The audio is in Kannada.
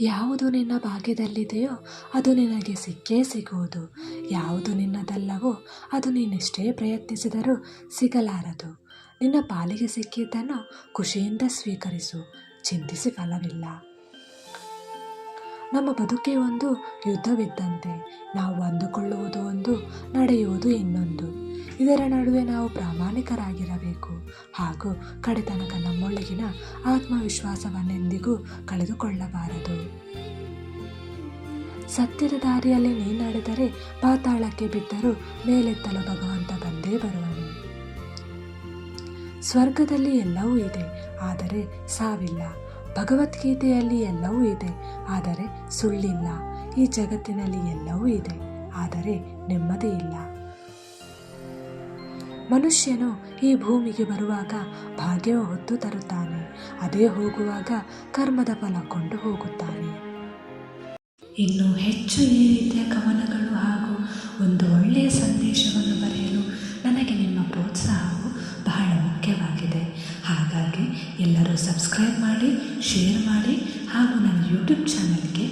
ಯಾವುದು ನಿನ್ನ ಭಾಗ್ಯದಲ್ಲಿದೆಯೋ ಅದು ನಿನಗೆ ಸಿಕ್ಕೇ ಸಿಗುವುದು. ಯಾವುದು ನಿನ್ನದಲ್ಲವೋ ಅದು ನೀನೆಷ್ಟೇ ಪ್ರಯತ್ನಿಸಿದರೂ ಸಿಗಲಾರದು. ನಿನ್ನ ಪಾಲಿಗೆ ಸಿಕ್ಕಿದ್ದನ್ನು ಖುಷಿಯಿಂದ ಸ್ವೀಕರಿಸು. ಚಿಂತಿಸಿ ಫಲವಿಲ್ಲ. ನಮ್ಮ ಬದುಕೇ ಒಂದು ಯುದ್ಧವಿದ್ದಂತೆ. ನಾವು ಅಂದುಕೊಳ್ಳುವುದು ಒಂದು, ನಡೆಯುವುದು ಇನ್ನೊಂದು. ಇದರ ನಡುವೆ ನಾವು ಪ್ರಾಮಾಣಿಕರಾಗಿರಬೇಕು. ಹಾಗೂ ಕಡೆತನಕ ನಮ್ಮೊಳಗಿನ ಆತ್ಮವಿಶ್ವಾಸವನ್ನೆಂದಿಗೂ ಕಳೆದುಕೊಳ್ಳಬಾರದು. ಸತ್ಯದ ದಾರಿಯಲ್ಲಿ ನೀ ನಡೆದರೆ ಪಾತಾಳಕ್ಕೆ ಬಿದ್ದರೂ ಮೇಲೆತ್ತಲು ಭಗವಂತ ಬಂದೇ ಬರುವನು. ಸ್ವರ್ಗದಲ್ಲಿ ಎಲ್ಲವೂ ಇದೆ, ಆದರೆ ಸಾವಿಲ್ಲ. ಭಗವದ್ಗೀತೆಯಲ್ಲಿ ಎಲ್ಲವೂ ಇದೆ, ಆದರೆ ಸುಳ್ಳಿಲ್ಲ. ಈ ಜಗತ್ತಿನಲ್ಲಿ ಎಲ್ಲವೂ ಇದೆ, ಆದರೆ ನೆಮ್ಮದಿ ಇಲ್ಲ ಮನುಷ್ಯನು ಈ ಭೂಮಿಗೆ ಬರುವಾಗ ಭಾಗ್ಯವ ಹೊತ್ತು ತರುತ್ತಾನೆ. ಅದೇ ಹೋಗುವಾಗ ಕರ್ಮದ ಫಲ ಕೊಂಡು ಹೋಗುತ್ತಾನೆ. ಇನ್ನು ಹೆಚ್ಚು ಈ ರೀತಿಯ ಕವನಗಳು ಹಾಗೂ ಒಂದು ಒಳ್ಳೆಯ ಸಂದೇಶವನ್ನು ಬರೆಯಲು ನನಗೆ ನಿಮ್ಮ ಪ್ರೋತ್ಸಾಹವು ಬಹಳ ಮುಖ್ಯವಾಗಿದೆ. ಹಾಗಾಗಿ ಎಲ್ಲರೂ ಸಬ್ಸ್ಕ್ರೈಬ್ ಮಾಡಿ, ಶೇರ್ ಮಾಡಿ ಹಾಗೂ ನನ್ನ ಯೂಟ್ಯೂಬ್ ಚಾನಲ್ಗೆ